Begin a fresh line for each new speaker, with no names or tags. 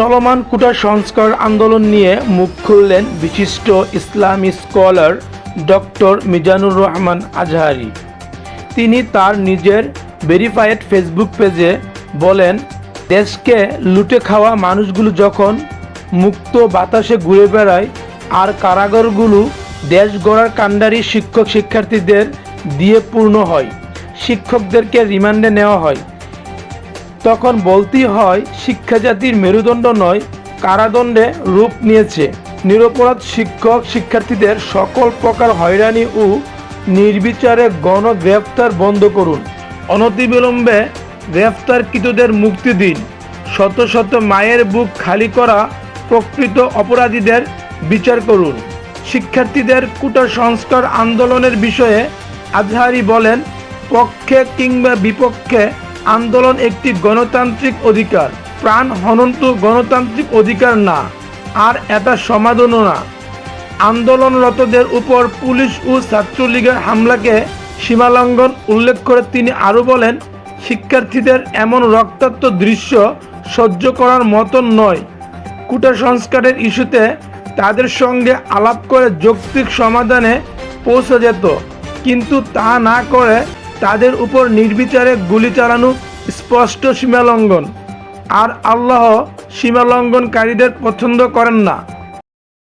চলমান কুটা সংস্কার আন্দোলন নিয়ে মুখ খুললেন বিশিষ্ট ইসলামী স্কলার ডক্টর মিজানুর রহমান আজহারি। তিনি তার নিজের ভেরিফাইড ফেসবুক পেজে বলেন, দেশকে লুটে খাওয়া মানুষগুলো যখন মুক্ত বাতাসে ঘুরে বেড়ায়, আর কারাগারগুলো দেশ গড়ার কাণ্ডারি শিক্ষক শিক্ষার্থীদের দিয়ে পূর্ণ হয়, শিক্ষকদেরকে রিমান্ডে নেওয়া হয় তখন বলতেই হয় শিক্ষা জাতির মেরুদণ্ড নয়, কারাদণ্ডে রূপ নিয়েছে। নিরপরাধ শিক্ষক শিক্ষার্থীদের সকল প্রকার হয়রানি ও নির্বিচারে গণগ্রেফতার বন্ধ করুন। অনতিবিলম্বে গ্রেফতারকৃতদের মুক্তি দিন। শত শত মায়ের বুক খালি করা প্রকৃত অপরাধীদের বিচার করুন। শিক্ষার্থীদের কুটা সংস্কার আন্দোলনের বিষয়ে আজহারি বলেন, পক্ষে কিংবা বিপক্ষে আন্দোলন একটি গণতান্ত্রিক অধিকার। প্রাণ হনন্ত গণতান্ত্রিক অধিকার না, আর এটা সমাধানও না। আন্দোলনরতদের উপর পুলিশ ও ছাত্রলীগের হামলাকে সীমালঙ্ঘন উল্লেখ করে তিনি আরও বলেন, শিক্ষার্থীদের এমন রক্তাক্ত দৃশ্য সহ্য করার মতন নয়। কুটা সংস্কারের ইস্যুতে তাদের সঙ্গে আলাপ করে যৌক্তিক সমাধানে পৌঁছে যেত, কিন্তু তা না করে তাদের উপর নির্বিচারে গুলি চালানো স্পষ্ট সীমালঙ্ঘন। আর আল্লাহ সীমালঙ্ঘনকারীদের পছন্দ করেন না।